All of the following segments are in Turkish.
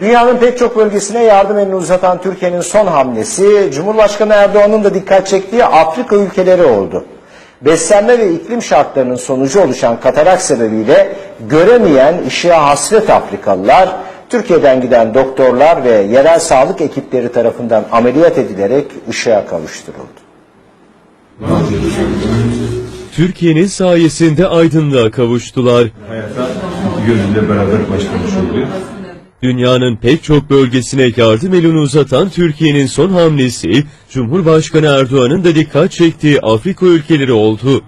Dünyanın pek çok bölgesine yardım elini uzatan Türkiye'nin son hamlesi Cumhurbaşkanı Erdoğan'ın da dikkat çektiği Afrika ülkeleri oldu. Beslenme ve iklim şartlarının sonucu oluşan katarak sebebiyle göremeyen ışığa hasret Afrikalılar Türkiye'den giden doktorlar ve yerel sağlık ekipleri tarafından ameliyat edilerek ışığa kavuşturuldu. Türkiye'nin sayesinde aydınlığa kavuştular. hayata gözüyle beraber başlamış oluyor. Dünyanın pek çok bölgesine yardım elini uzatan Türkiye'nin son hamlesi, Cumhurbaşkanı Erdoğan'ın da dikkat çektiği Afrika ülkeleri oldu.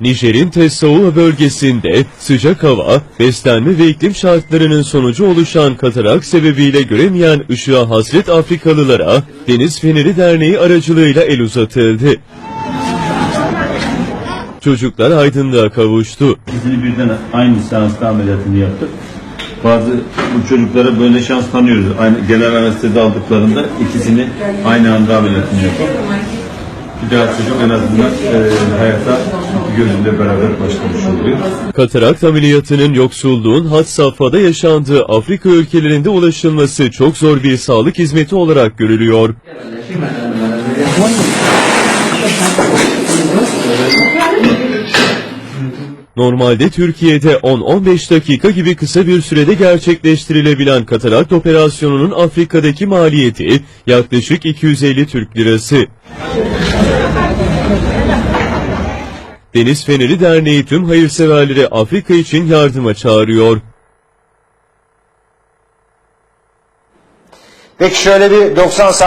Nijer'in Tessaoua bölgesinde sıcak hava, beslenme ve iklim şartlarının sonucu oluşan katarak sebebiyle göremeyen ışığa hasret Afrikalılara Deniz Feneri Derneği aracılığıyla el uzatıldı. Çocuklar aydınlığa kavuştu. İkisini birden aynı seansta ameliyatını yaptık. Bazı bu çocuklara böyle şans tanıyoruz. Aynı genel anestezi aldıklarında ikisini aynı anda ameliyatını yapıp bir daha çocuk en azından e, hayata gözüyle beraber başlamış oluyor. Katarakt ameliyatının yoksulluğun had safhada yaşandığı Afrika ülkelerinde ulaşılması çok zor bir sağlık hizmeti olarak görülüyor. Normalde Türkiye'de 10-15 dakika gibi kısa bir sürede gerçekleştirilebilen katarakt operasyonunun Afrika'daki maliyeti yaklaşık 250 Türk Lirası. Deniz Feneri Derneği tüm hayırseverleri Afrika için yardıma çağırıyor. Peki şöyle bir 90 saniye